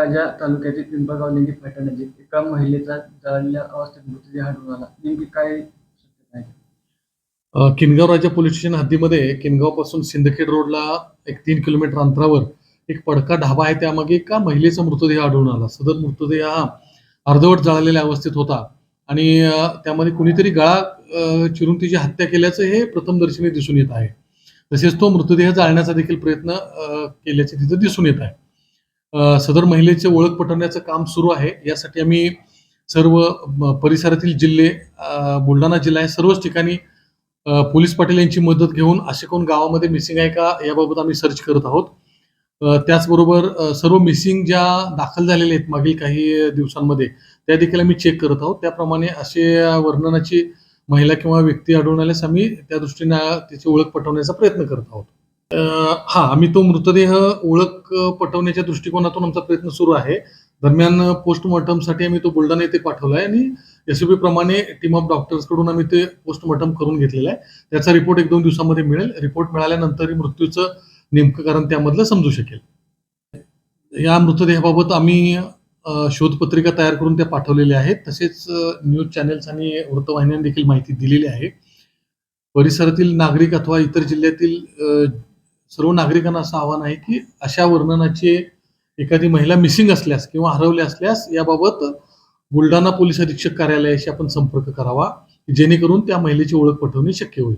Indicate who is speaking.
Speaker 1: राजा तालुक्यातील पिंपळगाव लिंगी फाट्यानजीक एका महिलेचा जळलेल्या अवस्थेत मृतदेह आढळून आला. नेमकी काय शक्यता आहे?
Speaker 2: किनगाव राजा पोलीस स्टेशन हद्दीमध्ये किनगावपासून सिंदखेड रोडला एक तीन किलोमीटर अंतरावर एक पडका ढाबा आहे. त्यामागे एका महिलेचा मृतदेह आढळून आला. सदर मृतदेह हा अर्धवट जळालेल्या अवस्थेत होता. आणि त्यामध्ये कुणीतरी गळा चिरून तिची हत्या केल्याचं हे प्रथमदर्शनी दिसून येत आहे. तसेच तो मृतदेह जाळण्याचा देखील प्रयत्न केल्याचे तिथं दिसून येत आहे. सदर महिलेचे ओळख पटवण्याचं काम सुरू आहे. यासाठी आम्ही सर्व परिसरातील जिल्हे बुलढाणा जिल्हा आहे सर्वच ठिकाणी पोलीस पाटील यांची मदत घेऊन असे कोण गावामध्ये मिसिंग आहे का याबाबत आम्ही सर्च करत आहोत. त्याचबरोबर सर्व मिसिंग ज्या दाखल झालेल्या आहेत मागील काही दिवसांमध्ये त्या देखील आम्ही चेक करत आहोत. त्याप्रमाणे असे वर्णनाची महिला किंवा व्यक्ती आढळून आल्यास आम्ही त्या दृष्टीने त्याची ओळख पटवण्याचा प्रयत्न करत आहोत. हा आम्ही तो मृतदेह ओळख पटवण्याच्या दृष्टिकोनातून आमचा प्रयत्न सुरू आहे. दरम्यान पोस्टमॉर्टमसाठी आम्ही तो बुलढाणा येथे पाठवला आहे आणि एसओपी प्रमाणे टीम ऑफ डॉक्टर्सकडून आम्ही ते पोस्टमॉर्टम करून घेतलेलं आहे. त्याचा रिपोर्ट एक दोन दिवसामध्ये मिळेल. रिपोर्ट मिळाल्यानंतर मृत्यूचं नेमकं कारण त्यामधलं समजू शकेल. या मृतदेहाबाबत आम्ही शोधपत्रिका तयार करून त्या पाठवलेल्या आहेत. तसेच न्यूज चॅनेल्स आणि वृत्तवाहिन्यांनी देखील माहिती दिलेली आहे. परिसरातील नागरिक अथवा इतर जिल्ह्यातील सर्व नागरिकांना असं आव्हान आहे की अशा वर्णनाचे एखादी महिला मिसिंग असल्यास किंवा हरवल्या असल्यास याबाबत बुलढाणा पोलीस अधीक्षक कार्यालयाशी आपण संपर्क करावा जेणेकरून त्या महिलेची ओळख पटवणे शक्य होईल.